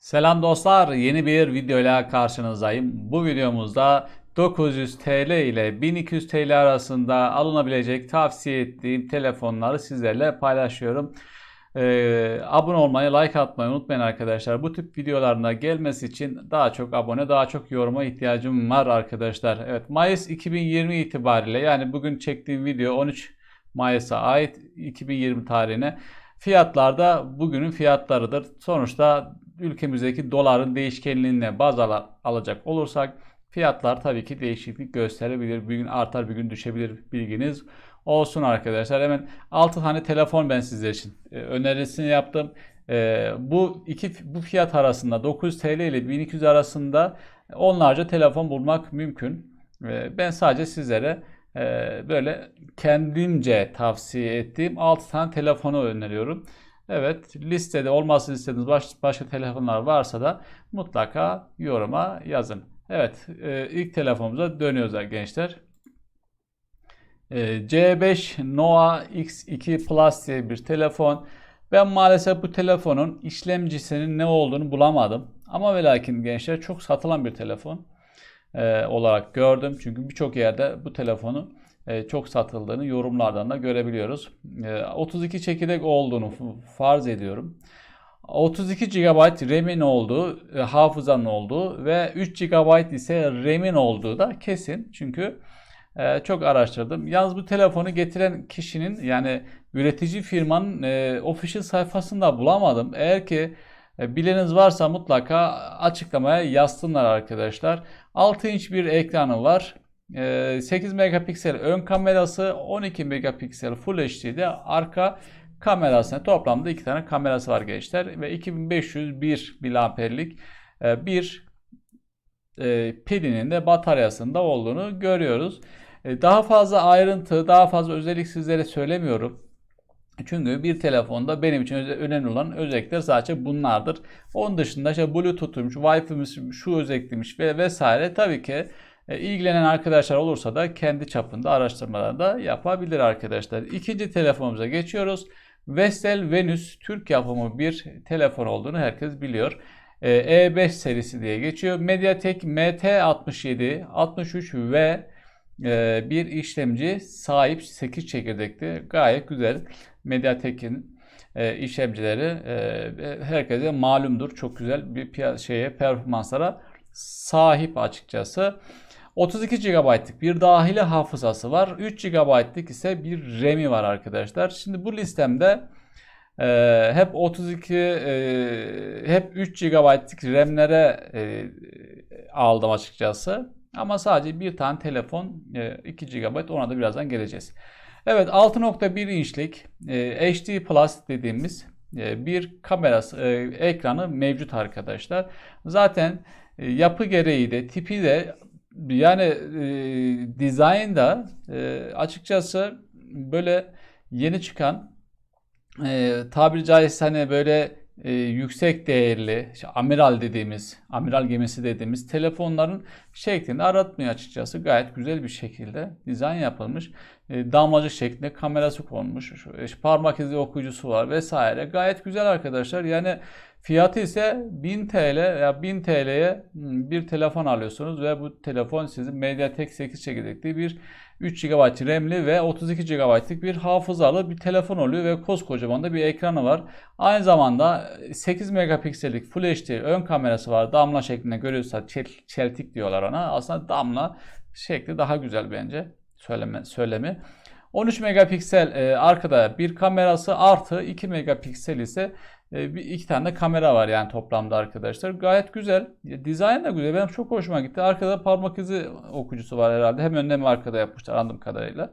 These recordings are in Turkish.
Selam dostlar, yeni bir videoyla karşınızdayım. Bu videomuzda 900 TL ile 1200 TL arasında alınabilecek tavsiye ettiğim telefonları sizlerle paylaşıyorum. Ee, abone olmayı, like atmayı unutmayın arkadaşlar. Bu tip videolarına gelmesi için daha çok abone, daha çok yoruma ihtiyacım var arkadaşlar. Evet, Mayıs 2020 itibariyle yani bugün çektiğim video 13 Mayıs'a ait 2020 tarihine fiyatlar da bugünün fiyatlarıdır. Sonuçta ülkemizdeki doların değişkenliğine baz al- alacak olursak fiyatlar tabii ki değişiklik gösterebilir. Bir gün artar bir gün düşebilir bilginiz olsun arkadaşlar. Hemen 6 tane telefon ben sizler için e, önerisini yaptım. E, bu iki bu fiyat arasında 900 TL ile 1200 arasında onlarca telefon bulmak mümkün. E, ben sadece sizlere böyle kendimce tavsiye ettiğim 6 tane telefonu öneriyorum. Evet, listede olmasını istediğiniz baş- başka telefonlar varsa da mutlaka yoruma yazın. Evet, e, ilk telefonumuza dönüyoruz gençler. E, C5 Nova X2 Plus diye bir telefon. Ben maalesef bu telefonun işlemcisinin ne olduğunu bulamadım. Ama ve lakin gençler çok satılan bir telefon e, olarak gördüm. Çünkü birçok yerde bu telefonu çok satıldığını yorumlardan da görebiliyoruz. E, 32 çekirdek olduğunu farz ediyorum. 32 GB RAM'in olduğu, e, hafızanın olduğu ve 3 GB ise RAM'in olduğu da kesin. Çünkü e, çok araştırdım. Yalnız bu telefonu getiren kişinin yani üretici firmanın e, official sayfasında bulamadım. Eğer ki e, bileniniz varsa mutlaka açıklamaya yazsınlar arkadaşlar. 6 inç bir ekranı var. E, 8 megapiksel ön kamerası, 12 megapiksel Full HD'de arka kamerasına toplamda iki tane kamerası var gençler ve 2501 miliamperlik e, bir e, pilinin de bataryasında olduğunu görüyoruz. E, Daha fazla ayrıntı, daha fazla özellik sizlere söylemiyorum. Çünkü bir telefonda benim için önemli olan özellikler sadece bunlardır. Onun dışında işte Bluetooth'umuş, Wi-Fi'miş, şu özellikmiş ve vesaire tabii ki ilgilenen arkadaşlar olursa da kendi çapında araştırmalar da yapabilir arkadaşlar. İkinci telefonumuza geçiyoruz. Vestel Venus Türk yapımı bir telefon olduğunu herkes biliyor. E, E5 serisi diye geçiyor. MediaTek MT67 63 ve e, bir işlemci sahip 8 çekirdekli. Gayet güzel. MediaTek'in e, işlemcileri e, herkese malumdur. Çok güzel bir şeye performanslara sahip açıkçası. 32 GB'lık bir dahili hafızası var. 3 GB'lık ise bir RAM'i var arkadaşlar. Şimdi bu listemde e, hep 32 e, hep 3 GB'lık RAM'lere e, aldım açıkçası. Ama sadece bir tane telefon e, 2 GB ona da birazdan geleceğiz. Evet 6.1 inçlik e, HD Plus dediğimiz e, bir kamerası e, ekranı mevcut arkadaşlar. Zaten e, yapı gereği de tipi de yani e, dizaynda e, açıkçası böyle yeni çıkan e, tabiri caizse hani böyle e, yüksek değerli işte amiral dediğimiz amiral gemisi dediğimiz telefonların şeklinde aratmıyor açıkçası. Gayet güzel bir şekilde dizayn yapılmış. E, damlacık şeklinde kamerası konmuş. İşte parmak izi okuyucusu var vesaire. Gayet güzel arkadaşlar. Yani fiyatı ise 1000 TL ya 1000 TL'ye hmm, bir telefon alıyorsunuz ve bu telefon sizin MediaTek 8 çekirdekli bir 3 GB RAM'li ve 32 GB'lık bir hafızalı bir telefon oluyor ve koskocaman da bir ekranı var. Aynı zamanda 8 megapiksellik Full HD ön kamerası var. Damla şeklinde görüyorsa çel- çeltik diyorlar ona. Aslında damla şekli daha güzel bence söyleme, söylemi. 13 megapiksel e, arkada bir kamerası artı 2 megapiksel ise e, bir iki tane de kamera var yani toplamda arkadaşlar. Gayet güzel. Dizayn da güzel. Benim çok hoşuma gitti. Arkada parmak izi okuyucusu var herhalde. Hem önde hem arkada yapmışlar anladığım kadarıyla.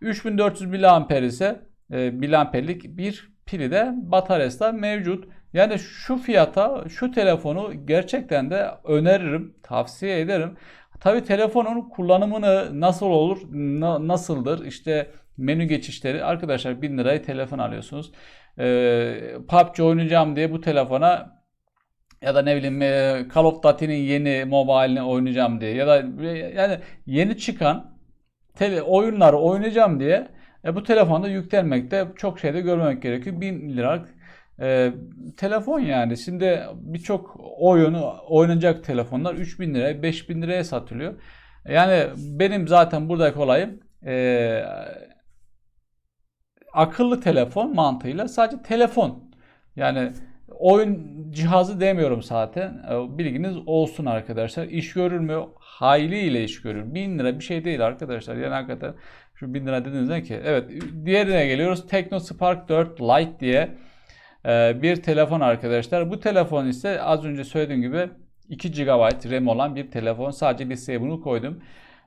3400 mAh ise e, miliamperlik bir pili de bataryası da mevcut. Yani şu fiyata şu telefonu gerçekten de öneririm, tavsiye ederim. Tabii telefonun kullanımını nasıl olur, na- nasıldır? İşte menü geçişleri. Arkadaşlar 1000 liraya telefon alıyorsunuz. Ee, PUBG oynayacağım diye bu telefona ya da ne bileyim e, Call of Duty'nin yeni mobilini oynayacağım diye ya da yani yeni çıkan tele, oyunları oynayacağım diye e, bu telefonda yüklenmekte çok şeyde görmemek gerekiyor. 1000 liralık Ee, telefon yani. Şimdi birçok oyunu oynanacak telefonlar 3000 liraya 5000 liraya satılıyor. Yani benim zaten buradaki olayım e, akıllı telefon mantığıyla sadece telefon. Yani oyun cihazı demiyorum zaten. E, bilginiz olsun arkadaşlar. İş görür mü? Hayli ile iş görür. 1000 lira bir şey değil arkadaşlar. Yani hakikaten şu 1000 lira dediğinizde ki. Evet diğerine geliyoruz. Tekno Spark 4 Lite diye e, bir telefon arkadaşlar. Bu telefon ise az önce söylediğim gibi 2 GB RAM olan bir telefon. Sadece listeye bunu koydum.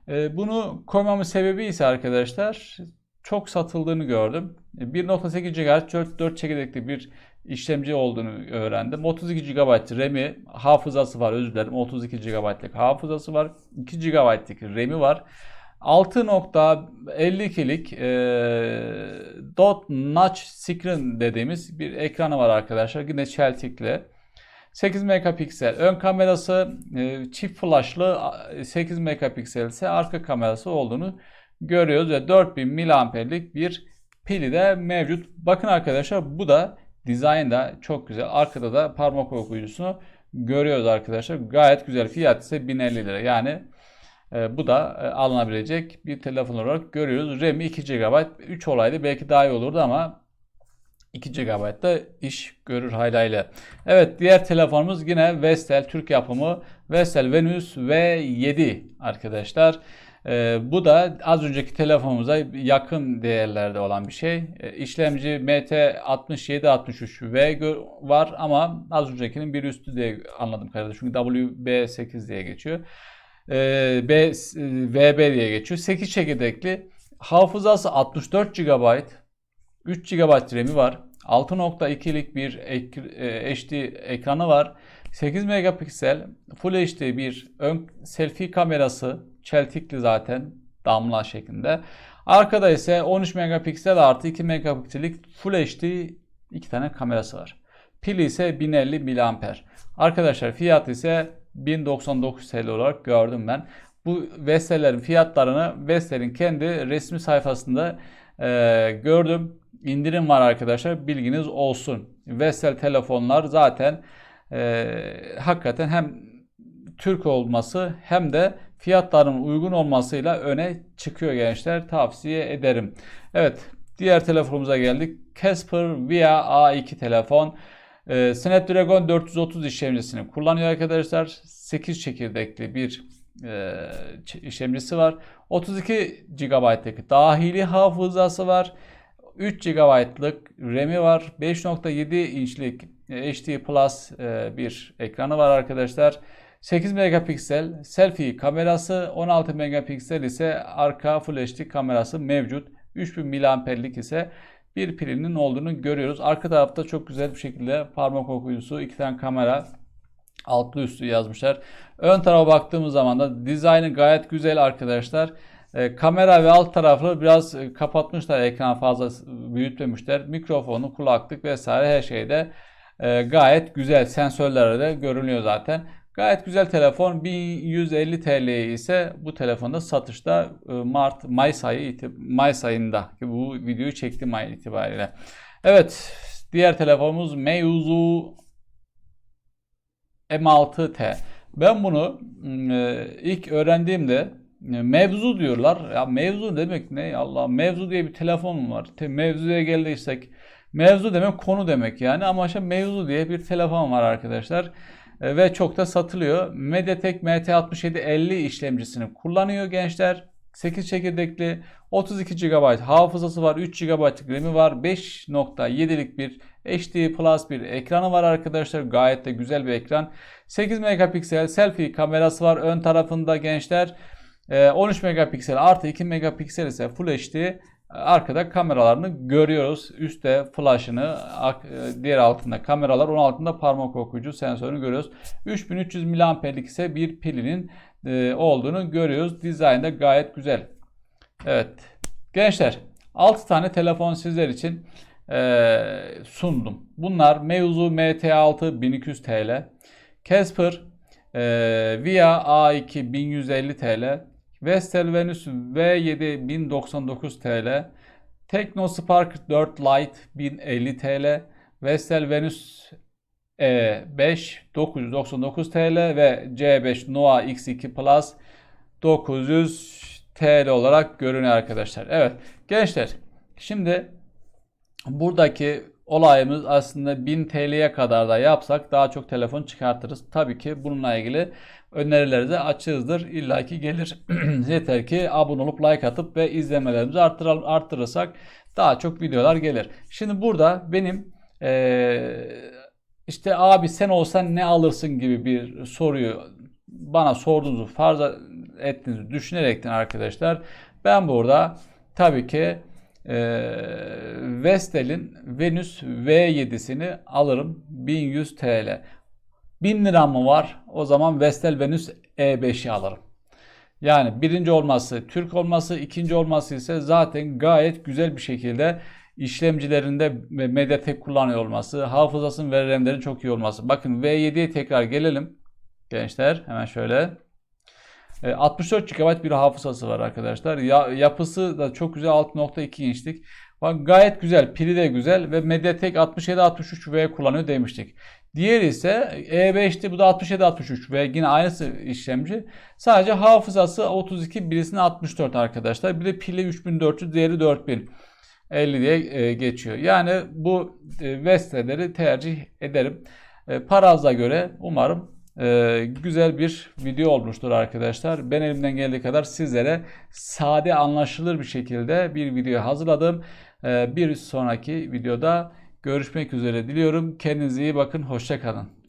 E, bunu koymamın sebebi ise arkadaşlar çok satıldığını gördüm. 1.8 GHz 4, 4 çekirdekli bir işlemci olduğunu öğrendim. 32 GB RAM'i hafızası var özür dilerim. 32 GB'lık hafızası var. 2 GB'lık RAM'i var. 6.52'lik e, dot notch screen dediğimiz bir ekranı var arkadaşlar. Yine çeltikli. 8 megapiksel ön kamerası e, çift flashlı 8 megapiksel ise arka kamerası olduğunu görüyoruz ve 4000 miliamperlik bir pili de mevcut. Bakın arkadaşlar bu da dizayn da çok güzel. Arkada da parmak okuyucusunu görüyoruz arkadaşlar. Gayet güzel. Fiyat ise 1050 lira. Yani e, bu da e, alınabilecek bir telefon olarak görüyoruz. RAM 2 GB. 3 olaydı belki daha iyi olurdu ama 2 GB da iş görür haylayla. Evet diğer telefonumuz yine Vestel Türk yapımı Vestel Venus V7 arkadaşlar. E, bu da az önceki telefonumuza yakın değerlerde olan bir şey. E, işlemci MT6763V var ama az öncekinin bir üstü diye anladım kadarıyla. Çünkü WB8 diye geçiyor. E, B, VB diye geçiyor. 8 çekirdekli. Hafızası 64 GB. 3 GB RAM'i var. 6.2'lik bir ek, e, HD ekranı var. 8 megapiksel Full HD bir ön selfie kamerası çeltikli zaten damla şeklinde. Arkada ise 13 megapiksel artı 2 megapiksellik Full HD iki tane kamerası var. Pili ise 1050 mAh. Arkadaşlar fiyat ise 1099 TL olarak gördüm ben. Bu Vestel'lerin fiyatlarını Vestel'in kendi resmi sayfasında e, gördüm. İndirim var arkadaşlar bilginiz olsun. Vestel telefonlar zaten e, hakikaten hem Türk olması hem de fiyatların uygun olmasıyla öne çıkıyor gençler. Tavsiye ederim. Evet diğer telefonumuza geldik. Casper Via A2 telefon. Ee, Snapdragon 430 işlemcisini kullanıyor arkadaşlar. 8 çekirdekli bir e, işlemcisi var. 32 GB'lık dahili hafızası var. 3 GB'lık RAM'i var. 5.7 inçlik HD Plus e, bir ekranı var arkadaşlar. 8 megapiksel selfie kamerası, 16 megapiksel ise arka Full HD kamerası mevcut. 3000 miliamperlik ise bir pilinin olduğunu görüyoruz. Arka tarafta çok güzel bir şekilde parmak okuyucusu, iki tane kamera altlı üstü yazmışlar. Ön tarafa baktığımız zaman da dizaynı gayet güzel arkadaşlar. E, kamera ve alt tarafı biraz e, kapatmışlar ekran fazla büyütmemişler. Mikrofonu, kulaklık vesaire her şeyde e, gayet güzel. Sensörlere de görünüyor zaten. Gayet güzel telefon. 1150 TL ise bu telefonda satışta e, Mart Mayıs ayı Mayıs ayında ki bu videoyu çektim ay itibariyle. Evet, diğer telefonumuz Meizu M6T. Ben bunu e, ilk öğrendiğimde e, mevzu diyorlar. Ya mevzu demek ne? Allah mevzu diye bir telefon var. Mevzuya geldiysek mevzu demek konu demek yani ama işte mevzu diye bir telefon var arkadaşlar. E, ve çok da satılıyor. MediaTek MT6750 işlemcisini kullanıyor gençler. 8 çekirdekli 32 GB hafızası var. 3 GB RAM'i var. 5.7'lik bir HD Plus bir ekranı var arkadaşlar. Gayet de güzel bir ekran. 8 megapiksel selfie kamerası var ön tarafında gençler. 13 e, megapiksel artı 2 megapiksel ise Full HD arkada kameralarını görüyoruz. Üstte flash'ını, e, diğer altında kameralar, onun altında parmak okuyucu sensörünü görüyoruz. 3300 mAh'lik ise bir pilinin e, olduğunu görüyoruz. Dizayn da gayet güzel. Evet. Gençler 6 tane telefon sizler için e, sundum. Bunlar Meizu MT6 1200 TL, Casper Via A2 1150 TL, Vestel Venus V7 1099 TL. Tekno Spark 4 Lite 1050 TL. Vestel Venus E5 999 TL ve C5 Nova X2 Plus 900 TL olarak görünüyor arkadaşlar. Evet gençler şimdi buradaki olayımız aslında 1000 TL'ye kadar da yapsak daha çok telefon çıkartırız. Tabii ki bununla ilgili önerileri de açığızdır. İlla ki gelir. Yeter ki abone olup like atıp ve izlemelerimizi arttıralım, arttırırsak daha çok videolar gelir. Şimdi burada benim eee, işte abi sen olsan ne alırsın gibi bir soruyu bana sorduğunuzu farz ettiğinizi düşünerekten arkadaşlar ben burada tabii ki eee Vestel'in Venus V7'sini alırım 1100 TL. 1000 liram mı var? O zaman Vestel Venus E5'i alırım. Yani birinci olması Türk olması, ikinci olması ise zaten gayet güzel bir şekilde işlemcilerinde MediaTek kullanıyor olması, hafızasının ve RAM'lerin çok iyi olması. Bakın V7'ye tekrar gelelim gençler. Hemen şöyle. E, 64 GB bir hafızası var arkadaşlar. Ya, yapısı da çok güzel 6.2 inçlik. Bak gayet güzel. Pili de güzel ve MediaTek 6763V kullanıyor demiştik. Diğeri ise E5'ti. Bu da 6763V. Yine aynısı işlemci. Sadece hafızası 32, birisinin 64 arkadaşlar. Bir de pili 3400, diğeri 4000. 50 diye e, geçiyor. Yani bu e, Vesteleri tercih ederim. E, Paraz'a göre umarım e, güzel bir video olmuştur arkadaşlar. Ben elimden geldiği kadar sizlere sade anlaşılır bir şekilde bir video hazırladım. E, bir sonraki videoda görüşmek üzere diliyorum. Kendinize iyi bakın. Hoşça kalın.